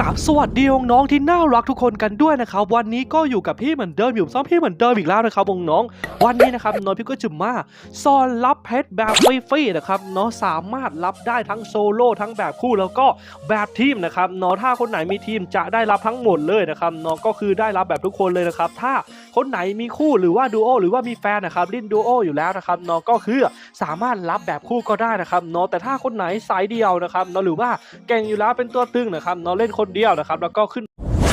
กับสวัสดีน้องๆที่น่ารักทุกคนกันด้วยนะครับ วันนี้ก็อยู่กับพี่เหมือนเดิมอยู่ซ้อมพี่เหมือนเดิมอีกแล้วนะครับน้องวันนี้นะครับน้องพี่ก็จะมาสอนรับเพชรแบบฟรีๆนะครับเนาะสามารถรับได้ทั้งโซโล่ทั้งแบบคู่แล้วก็แบบทีมนะครับเนาะถ้าคนไหนมีทีมจะได้รับทั้งหมดเลยนะครับน้องก็คือได้รับแบบทุกคนเลยนะครับถ้า คนไหนมีคู่หรือว่าดูโอหรือว่ามีแฟนนะครับเล่นดูโออยู่แล้วนะครับเนาะก็คือสามารถรับแบบคู่ก็ได้นะครับเนาะแต่ถ้าคนไหนสายเดียวนะครับเนาะหรือว่าเก่งอยู่แล้วเป็นตัวตึงนะครับเนาะเล่นคนเดียวนะครับแล้วก็ขึ้น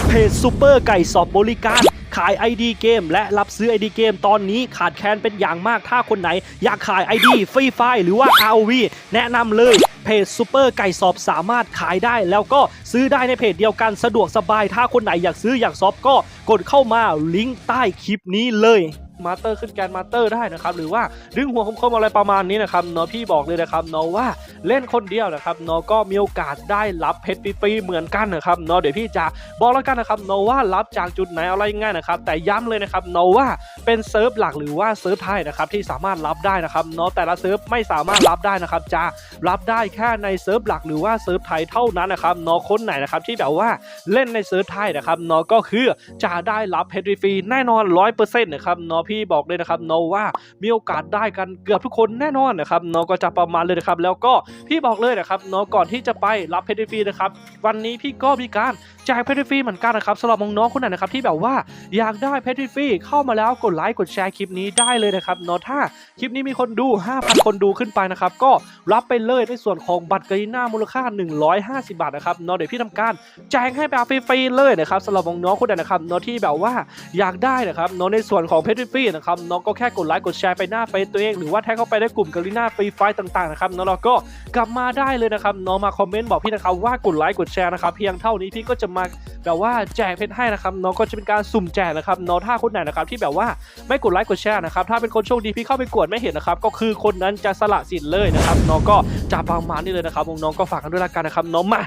เพจซูเปอร์ไก่สอบบริการขาย ID เกมและรับซื้อ ID เกมตอนนี้ขาดแคลนเป็นอย่างมากถ้าคนไหน อยากขาย ID ฟรีไฟหรือว่า ROV แนะนำเลย เพจซูเปอร์ไก่สอบสามารถขายได้ แล้วก็ซื้อได้ในเพจเดียวกันสะดวกสบาย ถ้าคนไหนอยากซื้ออยากซอบก็กดเข้ามาลิงก์ใต้คลิปนี้เลย มาสเตอร์ขึ้นแกนมาสเตอร์ได้นะครับหรือว่าดึงหัวคมๆอะไรประมาณนี้นะครับเนาะพี่บอกเลยนะครับเนาะว่าเล่นคนเดียวนะครับเนาะก็มีโอกาสได้รับเพชรฟรีๆเหมือนกันนะครับเนาะเดี๋ยวพี่จะบอกแล้วกันนะครับเนาะว่ารับจากจุดไหนอะไรง่ายนะครับแต่ย้ำเลยนะครับเนาะว่าเป็นเซิร์ฟหลักหรือว่าเซิร์ฟไทยนะครับที่สามารถรับได้นะครับเนาะแต่ละเซิร์ฟไม่สามารถรับได้นะครับจะรับได้แค่ในเซิร์ฟหลักหรือว่าเซิร์ฟไทยเท่านั้นนะครับเนาะคนไหนนะครับที่แบบว่าเล่นในเซิร์ฟไทยนะครับเนาะก็คือจะได้รับเพชรฟรีแน่นอนร้อยเปอร์เซ็นต์นะครับเนาะพี่บอกเลยนะครับเนว่ามีโอกาสได้กันเกือบทุกคนแน่นอนนะครับเนก็จะประมาณเลยนะครับ แล้วก็พี่บอกเลยนะครับเนก่อนที่จะไปรับเพชรฟรีนะครับวันนี้พี่ก็มีการแจกเพชรฟรีเหมือนกันนะครับสำหรับน้องๆคนไหนนะครับที่แบบว่าอยากได้เพชรฟรีเข้ามาแล้วกดไลค์กดแชร์คลิปนี้ได้เลยนะครับเนาะถ้าคลิปนี้มีคนดู 5,000 คนดูขึ้นไปนะครับก็รับไปเลยในส่วนของบัตรกรีน่ามูลค่า 150 บาทนะครับเนาะเดี๋ยวพี่ทำการแจกให้แบบฟรีๆเลยนะครับสำหรับน้องๆคนไหนนะครับเนาะที่แบบว่าอยากได้นะครับเนาะในส่วนของเพชรฟรีนะครับเนาะก็แค่กดไลค์กดแชร์ไปหน้าเฟซตัวเอง หรือว่าแท็กเข้าไปในกลุ่มกรีน่าฟรีไฟต่างๆนะครับนาะแล้วก็กลับมาได้เลยนะครับเนาะมาคอมเมนต์บอกพี่นะครับว่ากดไลค์กดแชร์นะครับเพียงเท่านี้พี่ก็จะมาแบบว่าแจกเพชรให้นะครับเนาะก็จะเป็นการสุ่มแจกนะครับเนาะถ้าคนไหนนะครับที่แบบว่าไม่กดไลค์กดแชร์นะครับถ้าเป็นคนโชคดีพี่เข้าไปกดไม่เห็นนะครับก็คือคนนั้นจะสละสิทธิ์เลยนะครับเนาะก็จะประมาณนี้เลยนะครับน้องก็ฝากกันด้วยละกันนะครับเนาะมา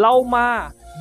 เรามา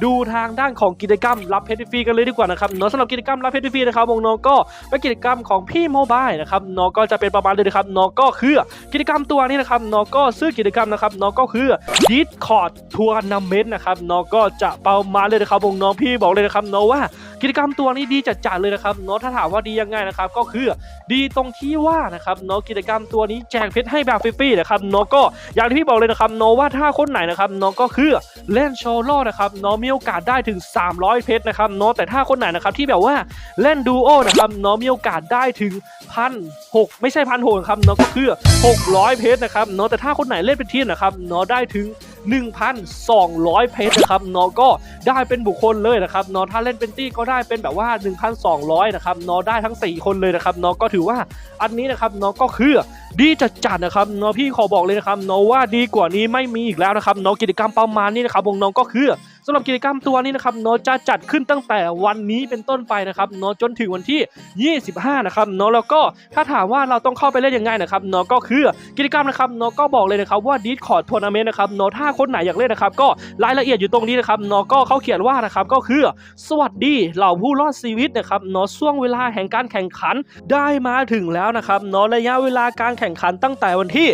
ดูทางด้านของกิจกรรมรับเพชรฟรีกันเลยดีกว่านะครับเนาะสำหรับกิจกรรมรับเพชรฟรีนะครับวงน้องก็เป็นกิจกรรมของพี่โมบายนะครับเนาะก็จะเป็นประมาณเลยนะครับเนาะก็คือกิจกรรมตัวนี้นะครับเนาะก็ซื้อกิจกรรมนะครับเนาะก็คือ Discord Tournament นะครับเนาะก็จะประมาณเลยนะครับวงน้องพี่บอกเลยนะครับเนาะว่า กิจกรรมตัวนี้ดีจัดๆเลยนะครับเนาะถ้าถามว่าดียังไงนะครับก็คือดีตรงที่ว่านะครับเนาะกิจกรรมตัวนี้แจกเพชรให้แบบฟรีๆนะครับเนาะก็อย่างที่พี่บอกเลยนะครับเนาะว่าถ้าคนไหนนะครับเนาะก็คือเล่นโชว์โล่นะครับเนาะมีโอกาสได้ถึง 300 เพชรนะครับเนาะแต่ถ้าคนไหนนะครับที่แบบว่าเล่นดูโอนะครับเนาะมีโอกาสได้ถึงพันหกไม่ใช่พันหกครับเนาะก็คือ 600 เพชรนะครับเนาะแต่ถ้าคนไหนเล่นเป็นทีมนะครับเนาะได้ถึง 1,200 เพชรนะครับเนาะก็ได้เป็นบุคคลเลยนะครับเนาะถ้าเล่นเป็นตี้ก็ได้เป็นแบบว่า 1,200 นะครับเนาะได้ทั้ง 4 คนเลยนะครับเนาะก็ถือว่าอันนี้นะครับเนาะก็คือดีจัดจัดนะครับเนาะพี่ขอบอกเลยนะครับเนาะว่าดีกว่านี้ไม่มีอีกแล้วนะครับเนาะกิจกรรมประมาณนี้นะครับวงน้องก็คือำหรับกิจกรรมตัวนี้นะครับเนาะจะจัดขึ้นตั้งแต่วันนี้เป็นต้นไปนะครับเนาะจนถึงวันที่ 25 นะครับเนาะแล้วก็ถ้าถามว่าเราต้องเข้าไปเล่นยังไงนะครับเนาะก็คือกิจกรรมนะครับเนาะก็บอกเลยนะครับว่า Discord Tournament นะครับเนาะถ้าคนไหนอยากเล่นนะครับก็รายละเอียดอยู่ตรงนี้นะครับเนาะก็เขาเขียนว่านะครับก็คือ สวัสดีเหล่าผู้รอดชีวิตนะครับเนาะช่วงเวลาแห่งการแข่งขันได้มาถึงแล้วนะครับเนาะระยะเวลาการแข่งขันตั้งแต่วันที่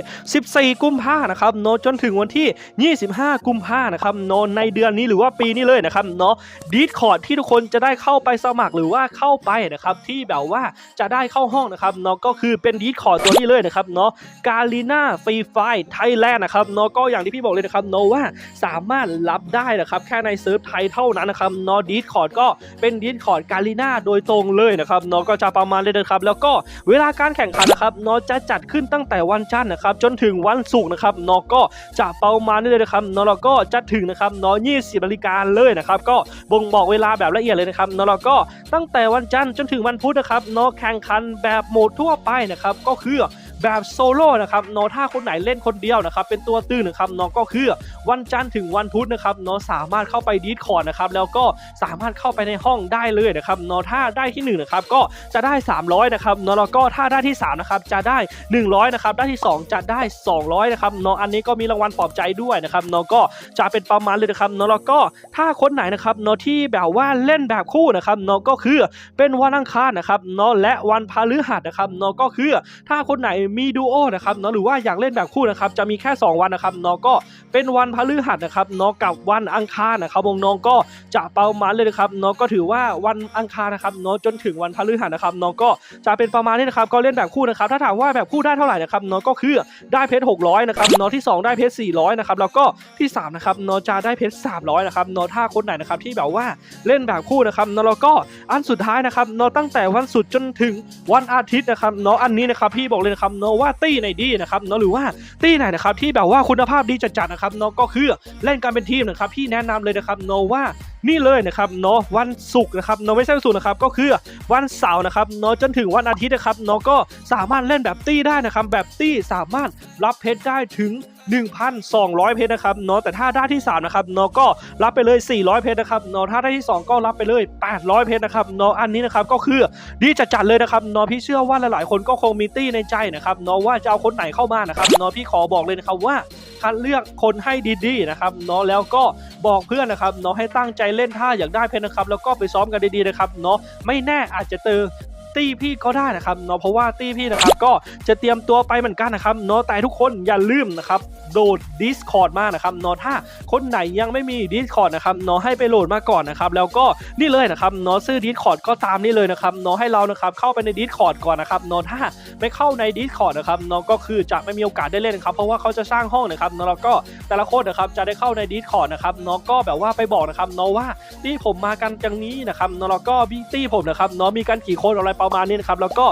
14 กุมภานะครับเนาะจนถึงวันที่ 25 กุมภานะครับเนาะในเดือนนี้หรือว่าปีนี้เลยนะครับเนาะดีดคอร์ดที่ทุกคนจะได้เข้าไปสมัครหรือว่าเข้าไปนะครับที่แบบว่าจะได้เข้าห้องนะครับเนาะก็คือเป็นดีดคอร์ดตัวนี้เลยนะครับเนาะกาลีนาฟรีไฟไทยแลนด์นะครับเนาะก็อย่างที่พี่บอกเลยนะครับเนาะว่าสามารถรับได้นะครับแค่ในเซิร์ฟไทยเท่านั้นนะครับเนาะดีดคอร์ดก็เป็นดีดคอร์ดกาลีนาโดยตรงเลยนะครับเนาะก็จะประมาณเลยนะครับแล้วก็เวลาการแข่งขันนะครับเนาะจะจัดขึ้นตั้งแต่วันจันทร์นะครับจนถึงวันศุกร์นะครับเนาะก็จะประมาณนี้เลยนะครับเนาะแล้วก็จะถึงนะครับเนาะ20นาฬิกาเลยนะครับก็บ่งบอกเวลาแบบละเอียดเลยนะครับเนาะแล้วก็ตั้งแต่วันจันทร์จนถึงวันพุธนะครับเนาะแข่งขันแบบโหมดทั่วไปนะครับก็คือ แบบโซโล่นะครับเนาะถ้าคนไหนเล่นคนเดียวนะครับเป็นตัวตื้นนะครับเนาะก็คือวันจันทร์ถึงวันพุธนะครับเนาะสามารถเข้าไปดีดคอร์ดนะครับแล้วก็สามารถเข้าไปในห้องได้เลยนะครับเนาะถ้าได้ที่หนึ่งนะครับก็จะได้ 300นะครับเนาะแล้วก็ถ้าได้ที่สามนะครับจะได้ 100นะครับได้ที่สองจะได้ 200นะครับเนาะอันนี้ก็มีรางวัลปลอบใจด้วยนะครับเนาะก็จะเป็นประมาณเลยนะครับเนาะแล้วก็ถ้าคนไหนนะครับเนาะที่แบบว่าเล่นแบบคู่นะครับเนาะก็คือเป็นวันอังคารนะครับเนาะและวันพฤหัสนะครับเนาะก็คือถ้าคนไหนมีดูโอนะครับเนาะหรือว่าอยากเล่นแบบคู่นะครับจะมีแค่ 2 วันนะครับเนาะก็เป็นวันพฤหัสนะครับเนาะกับวันอังคารนะครับวงน้องก็จะเประมาณเลยนะครับเนาะก็ถือว่าวันอังคารนะครับเนาะจนถึงวันพฤหัสนะครับเนาะก็จะเป็นประมาณนี้นะครับก็เล่นแบบคู่นะครับถ้าถามว่าแบบคู่ได้เท่าไหร่นะครับเนาะก็คือได้เพชร600นะครับเนาะที่ 2 ได้เพชร400นะครับแล้วก็ที่3นะครับเนาะจะได้เพชร300นะครับเนาะถ้าคนไหนนะครับที่แบบว่าเล่นแบบคู่นะครับเนาะแล้วก็อันสุดท้ายนะครับเนาะตั้งแต่วันศุกร์จนถึงวันอาทิตย์นะครับเนาะอันนี้นะครับพี่บอกเลยนะครับเนาะว่าตี้ไหนดีนะครับเนาะหรือว่าตี้ไหนนะครับที่แบบว่าคุณภาพดีจัดๆนะครับเนาะก็คือเล่นกันเป็นทีมนะครับพี่แนะนำเลยนะครับเนาะว่า นี่เลยนะครับเนาะวันศุกร์นะครับเนาะไม่ใช่วันศุกร์นะครับก็คือวันเสาร์นะครับเนาะจนถึงวันอาทิตย์นะครับเนาะก็สามารถเล่นแบบตี้ได้นะครับแบบตี้สามารถรับเพชรได้ถึง1,200 เพชรนะครับเนาะแต่ถ้าได้ที่3นะครับเนาะก็รับไปเลย 400 เพชรนะครับเนาะถ้าได้ที่ 2 ก็รับไปเลย 800 เพชรนะครับเนาะอันนี้นะครับก็คือดีจัดจัดๆเลยนะครับเนาะพี่เชื่อว่าหลายๆ คนก็คงมีตี้ในใจนะครับเนาะว่าจะเอาคนไหนเข้ามานะครับเนาะพี่ขอบอกเลยนะครับว่าคัดเลือกคนให้ดีๆนะครับเนาะแล้วก็บอกเพื่อนนะครับเนาะให้ตั้งใจเล่นท่าอยากได้เพชรนะครับ แล้วก็ไปซ้อมกันดีๆนะครับเนาะไม่แน่อาจจะเจอ ตี้พี่ก็ได้นะครับเนาะเพราะว่าตี้พี่นะครับก็จะเตรียมตัวไปเหมือนกันนะครับเนาะแต่ทุกคนอย่าลืมนะครับโหลด Discord มานะครับเนาะถ้าคนไหนยังไม่มี Discord นะครับเนาะให้ไปโหลดมาก่อนนะครับแล้วก็นี่เลยนะครับเนาะซื้อ Discord ก็ตามนี่เลยนะครับเนาะให้เรานะครับเข้าไปใน Discord ก่อนนะครับเนาะถ้าไม่เข้าใน Discord นะครับเนาะก็คือจะไม่มีโอกาสได้เล่นครับเพราะว่าเขาจะสร้างห้องนะครับเนาะแล้วก็แต่ละคนนะครับจะได้เข้าใน Discord นะครับเนาะก็แบบว่าไปบอกนะครับเนาะว่าตี้ผมมากันจังนี้นะครับเนาะแล้วก็บี้ตี้ผมนะครับเนาะมีกันกี่คนอะไรประประมาณนี้นะครับแล้วก็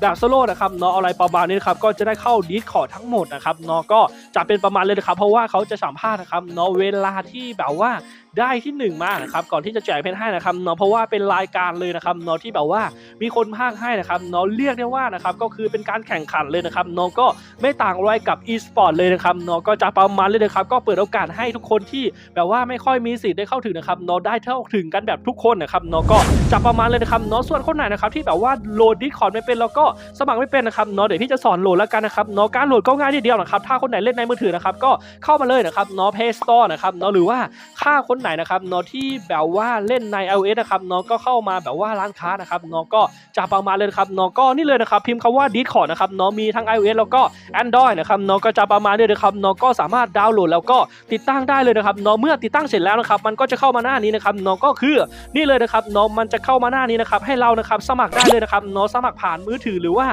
แบบโซโล่นะครับเนาะอะไรประมาณนี้นะครับก็จะได้เข้าดีสคอร์ทั้งหมดนะครับเนาะก็จะเป็นประมาณเลยนะครับเพราะว่าเขาจะสัมภาษณ์นะครับเนาะเวลาที่แบบว่า ได้ที่หนึ่งมานะครับก่อนที่จะแจกเพชรให้นะครับเนาะเพราะว่าเป็นรายการเลยนะครับเนาะที่แบบว่ามีคนพากให้นะครับเนาะเรียกได้ว่านะครับก็คือเป็นการแข่งขันเลยนะครับเนาะก็ไม่ต่างอะไรกับ e-sport เลยนะครับเนาะก็จะประมาณเลยนะครับก็เปิดโอกาสให้ทุกคนที่แบบว่าไม่ค่อยมีสิทธิ์ได้เข้าถึงนะครับเนาะได้เท่าถึงกันแบบทุกคนนะครับเนาะก็จะประมาณเลยนะครับเนาะส่วนคนไหนนะครับที่แบบว่าโหลด Discord ไม่เป็นแล้วก็สมัครไม่เป็นนะครับเนาะเดี๋ยวพี่จะสอนโหลดแล้วกันนะครับเนาะการโหลดก็ง่ายนิดเดียวนะครับถ้าคนไหนเล่นในมือถือนะครับก็เข้ามาเลยนะครับเนาะ Play Store นะครับเนาะหรือว่าค่าคนไหนนะครับเนาะที่แบบว่าเล่นใน iOS นะครับเนาะก็เข้ามาแบบว่าร้านค้านะครับเนาะก็จะประมาณเลยครับเนาะก็นี่เลยนะครับพิมพ์คำว่า Discord นะครับเนาะมีทั้ง iOS แล้วก็ Android นะครับเนาะก็จะประมาณนี้นะครับเนาะก็สามารถดาวน์โหลดแล้วก็ติดตั้งได้เลยนะครับเนาะเมื่อติดตั้งเสร็จแล้วนะครับมันก็จะเข้ามาหน้านี้นะครับเนาะก็คือนี่เลยนะครับเนาะมันจะเข้ามาหน้านี้นะครับให้เรานะครับสมัครได้เลยนะครับเนาะสมัครผ่านมือถือหรือว่า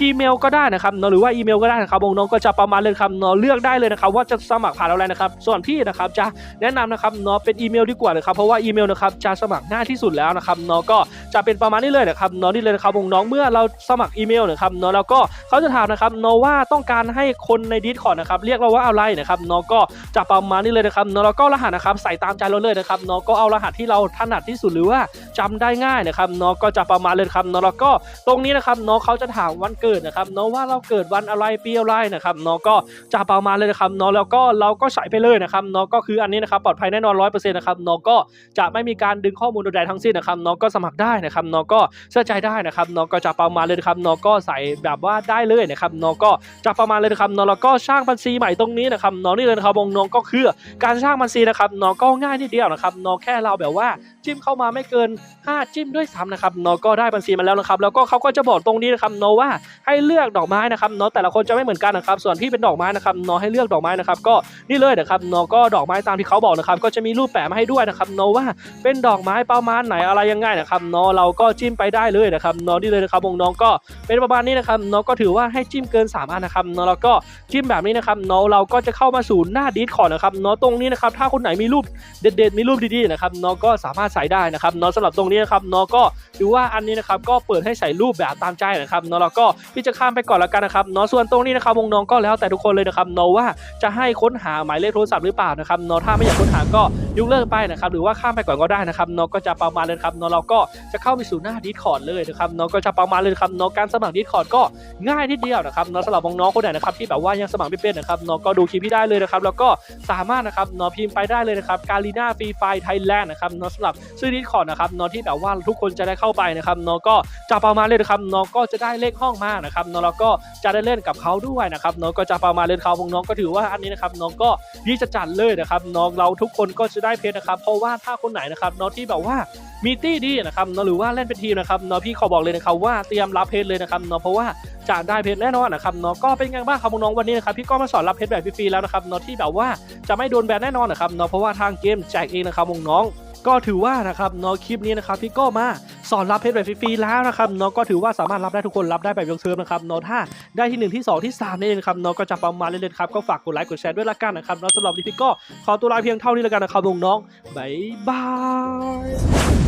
อีเมลก็ได้นะครับเนาะหรือว่าอีเมลก็ได้นะครับวงน้องก็จะประมาณเลยครับเนาะเลือกได้เลยนะครับว่าจะสมัครผ่านอะไรนะครับ ส่วนพี่นะครับจะแนะนำนะครับเนาะเป็นอีเมลดีกว่านะครับเพราะว่าอีเมลนะครับจะสมัครง่ายที่สุดแล้วนะครับเนาะก็จะเป็นประมาณนี้เลยนะครับเนาะนี่เลยนะครับวงน้องเมื่อเราสมัครอีเมลนะครับเนาะแล้วก็เขาจะถามนะครับเนาะว่าต้องการให้คนในดิสคอร์ดนะครับเรียกเราว่าอะไรนะครับเนาะก็จะประมาณนี้เลยนะครับเนาะแล้วก็รหัสนะครับใส่ตามใจเราเลยนะครับเนาะก็เอารหัสที่เราถนัดที่สุดหรือว่าจำได้ง่ายนะครับเนาะก็จะประมาณเลยครับเนาะแล้วก็ตรงนี้นะครับเนาะเขาจะถามวันเกิดนะครับเนาะว่าเราเกิดวันอะไรปีอะไรนะครับเนาะก็จะประมาณเลยนะครับเนาะแล้วก็เราก็ใส่ไปเลยนะครับเนาะก็คืออันนี้นะครับปลอดภัยแน่นอนร้อยเปอร์เซ็นต์นะครับเนาะก็จะไม่มีการดึงข้อมูลใดๆทั้งสิ้นนะครับเนาะก็สมัครได้นะครับเนาะก็เชื่อใจได้นะครับเนาะก็จะประมาณเลยนะครับเนาะก็ใส่แบบว่าได้เลยนะครับเนาะก็จะประมาณเลยนะครับเนาะแล้วก็สร้างบัญชีใหม่ตรงนี้นะครับเนาะนี่เลยนะครับวงน้องก็คือการสร้างบัญชีนะครับเนาะก็ง่ายนิดเดียวนะครับเนาะแค่เราแบบว่า จิ้มเข้ามาไม่เกิน 5 จิ้มด้วยซ้ำนะครับเนาะก็ได้บัญชีมาแล้วนะครับแล้วก็เขาก็จะบอกตรงนี้นะครับเนาะว่าให้เลือกดอกไม้นะครับเนาะแต่ละคนจะไม่เหมือนกันนะครับส่วนพี่เป็นดอกไม้นะครับเนาะให้เลือกดอกไม้นะครับก็นี่เลยนะครับเนาะก็ดอกไม้ตามที่เขาบอกนะครับก็จะมีรูปแปะมาให้ด้วยนะครับเนาะว่าเป็นดอกไม้ประมาณไหนอะไรยังไงนะครับเนาะเราก็จิ้มไปได้เลยนะครับเนาะนี่เลยนะครับวงน้องก็เป็นประมาณนี้นะครับเนาะก็ถือว่าให้จิ้มเกิน 3 อันนะครับเนาะแล้วก็จิ้มแบบนี้นะครับเนาะเราก็จะเข้ามาสู่หน้าดีสคอร์นะครับเนาะตรงนี้นะครับถ้าคนไหนมีรูปเด็ดๆมีรูปดีๆนะครับเนาะก็สามารถส่ได้นะครับเนาะสำหรับตรงนี้นะครับเนาะก็ถือว่าอันนี้นะครับก็เปิดให้ใส่รูปแบบตามใจนะครับเนาะแล้วก็พี่จะข้ามไปก่อนละกันนะครับเนาะส่วนตรงนี้นะครับวงน้องก็แล้วแต่ทุกคนเลยนะครับเนาะว่าจะให้ค้นหาหมายเลขโทรศัพท์หรือเปล่านะครับเนาะถ้าไม่อยากค้นหาก็ ยกเลิกไปนะครับหรือว่าข้ามไปก่อนก็ได้นะครับเนาะก็จะประมาณเลยครับเนาะเราก็จะเข้าไปสู่หน้าดีสคอร์ดเลยนะครับเนาะก็จะประมาณเลยครับเนาะการสมัครดีสคอร์ดก็ง่ายนิดเดียวนะครับเนาะสำหรับน้องๆคนไหนนะครับที่แบบว่ายังสมัครไม่เป็นนะครับเนาะก็ดูคลิปพี่ได้เลยนะครับแล้วก็สามารถนะครับเนาะพิมพ์ไปได้เลยนะครับการีนาฟรีไฟไทยแลนด์นะครับเนาะสำหรับซื้อดีสคอร์ดนะครับเนาะที่แบบว่าทุกคนจะได้เข้าไปนะครับเนาะก็จะประมาณเลยนะครับเนาะก็จะได้เลขห้องมานะครับนาะแล้วก็จะได้เล่นกับเขาด้วยนะครับนาะก็จะประมาณเลยเขาวงน้องก็ถือว่าอันนี้นะครับนาะก็ดีจะจัดเลยนะครับน้องเราทุกคนก็จะไได้เพชรนะครับเพราะว่าถ้าคนไหนนะครับเนาะที่แบบว่ามีตี้ดีนะครับเนาะหรือว่าเล่นเป็นทีมนะครับเนาะพี่ขอบอกเลยนะครับว่าเตรียมรับเพชรเลยนะครับเนาะเพราะว่าจะได้เพชรแน่นอนนะครับเนาะก็เป็นไงบ้างครับน้องวันนี้นะครับพี่ก็มาสอนรับเพชรแบบฟรีๆแล้วนะครับเนาะที่แบบว่าจะไม่โดนแบนแน่นอนนะครับเนาะเพราะว่าทางเกมแจกเองนะครับน้อง ก็ถือว่านะครับเนาะคลิปนี้นะครับพี่ก็มาสอนรับเพชรแบบฟรีๆแล้วนะครับเนาะก็ถือว่าสามารถรับได้ทุกคนรับได้แบบยกเซิมนะครับเนาะถ้าได้ที่หนึ่งที่สองที่สามนี่นครับเนาะก็จะประมาณเล่นๆครับก็ฝากกดไลค์กดแชร์ด้วยละกันนะครับเนาะสำหรับนี้พี่ก็ขอตัวลาเพียงเท่านี้แล้วกันนะครับน้องๆบ๊ายบาย